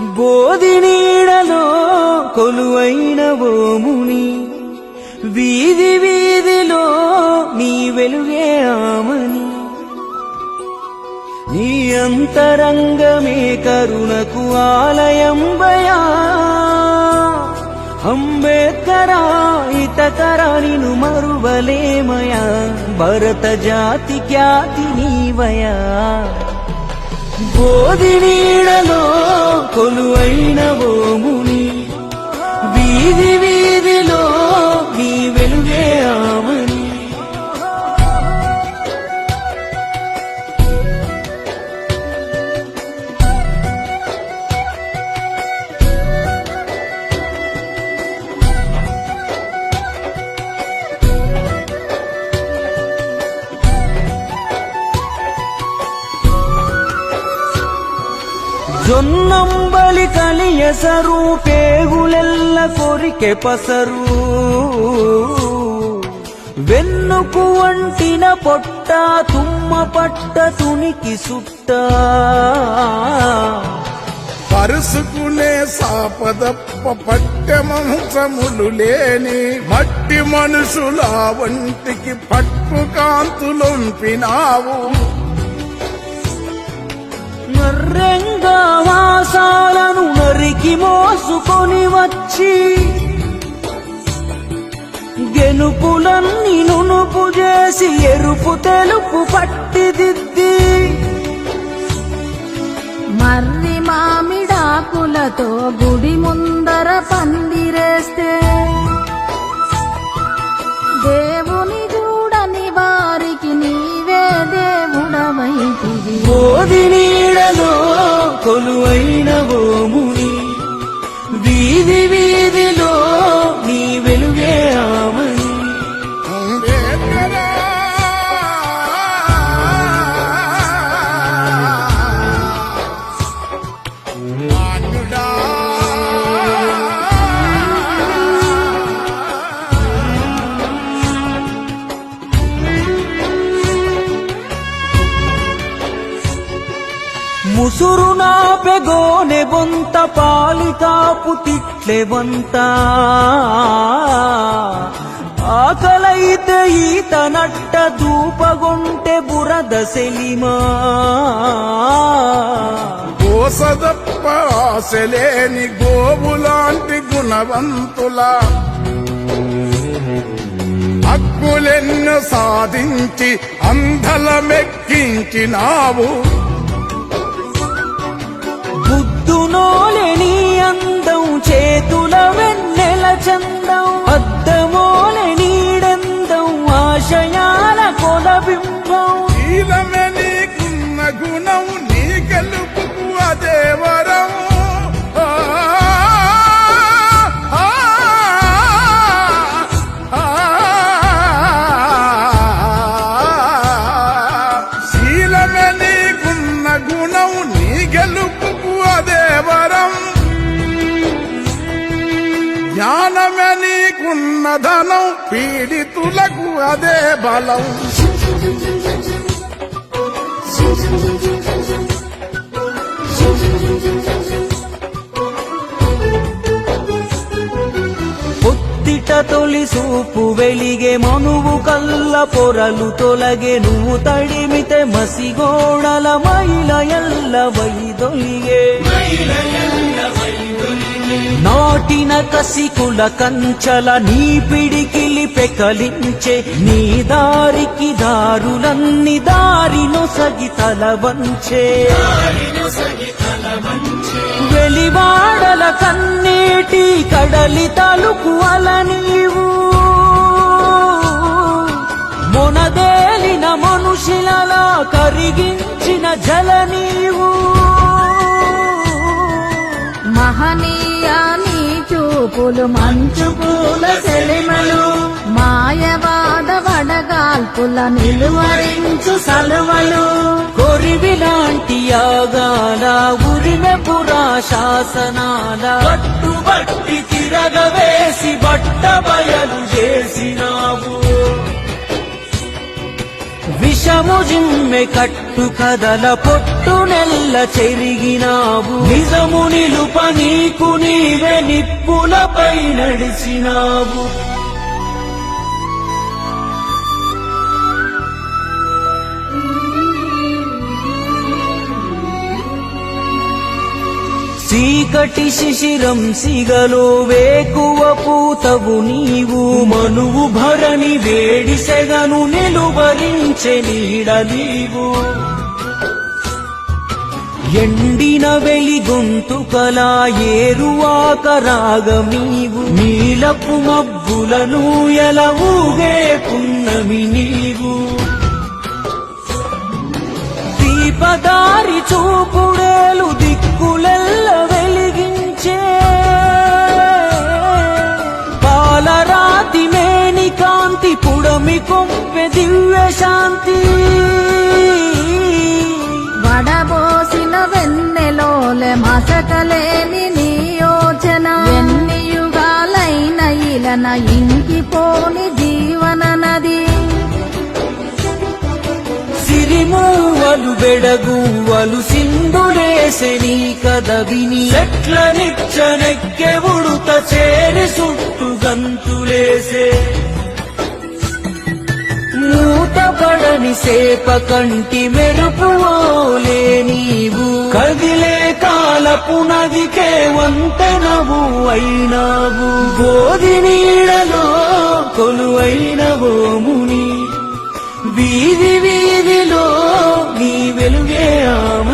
బోధి నీడలో కొలువైన ఓముని వీధి వీధిలో నీ వెలుగే ఆమని. నీ అంతరంగమే కరుణకు ఆలయం బయా. అంబేద్కరా ఇతకరా నిను మరువలేమయా భరత జాతి ఖ్యాతి నీవయా. బోధి నీడలో కొలువైన కొలువైనవోము జొన్నంబలి కలియసరు పేగులెల్ల కొరికె పసరు. వెన్నుకు వంటిన పొట్ట తుమ్మ పట్ట తునికి సుట్ట. పరుసుకునే సాపదప్ప పట్టె మంచములు లేని మట్టి మనుషుల వంటికి పట్టు కాంతులొంపినావు. నర్రెంగా వాసాలను నరికి మోసుకొని వచ్చి గెనుపులన్నీ నునుపు చేసి ఎరుపు తెలుపు పట్టిదిద్ది మర్రి మామిడాకులతో గుడి ముందర పందిరేస్తే దేవుని చూడని వారికి నీవే దేవుడవైతివి బోధి ముసురు నాపెగోనె బొంత పాలికాపు తిట్లె బొంత ఆకలైతే ఈత నట్ట దూపగొంటే బురద సెలిమా. గోసదప్ప ఆశలేని గోవులాంటి గుణవంతుల. హక్కులెన్ను సాధించి అంధలమెక్కించినావు. బుద్ధునోలెని చందం అద్దమోల నీడందం ఆశయాల కొలబింబం శీలమే నీకున్న గుణం నీ గెలుపుకు అదే వరం శీలమే నీకున్న గుణం నీకున్న ధనం పీడితులకు అదే బలం. పొత్తిట తొలి సూపు వెలిగే మనువు కల్ల పొరలు తొలగే నువ్వు తడిమితే మసిగోడల మైల ఎల్ల వైదొలిగే నాటిన కసికుల కంచల నీ పిడికిలి పెకలించే నీ దారికి దారులన్ని దారి నొసగి తల వంచే వెలివాడల కన్నీటి కడలి తలుపు అల నీవు మొనదేలిన మనుషులలా కరిగించిన జల నీవు. చూపులు మంచు పూల సెలిమలు మాయవాద వడగాల్పుల నిలువరించు సలువలు. కొరివిలాంటి యాగాల ఉరిమె పురా శాసనాల పట్టుబట్టి తిరగవేసి బట్ట బయలు చేసినావు. విష జిమ్మె కట్టు కదల పొట్టు నెల్ల చెరిగినావు. నిజము నిలుప నీకు నీవే నిప్పులపై నడిచినావు. చీకటి శిశిరం సిగలో వేకువ పూతవు నీవు. మనువు భరణి వేడి సెగను నిలువరించె నీడ నీవు. ఎండిన వెలి గొంతుకలా ఏరువాక రాగమీవు నీలపు మబ్బులను ఎలా ఊగే పున్నమి నీవు. దీపదారి చూపుడేలు దిక్కు కొంపె దివ్య శాంతి. వడబోసిన వెన్నెలోలె మసకలేని నీ యోచన. ఎన్ని యుగాలైన ఇలన ఇంకిపోని జీవన నది. సిరిమూవలు బెడగువలు సింధులేసె నీ కథ విని. చెట్ల నిచ్చనెక్కె ఉడుత చేరి సుట్టు గంతులేసే. మూతపడని సేప కంటి మెరుపు కదిలే కాలపు నదికే వంతెనవు అయినావు. గోధి నీడలో కొలువైన ఓముని వీధి వీధిలో నీ వెలుగే ఆమె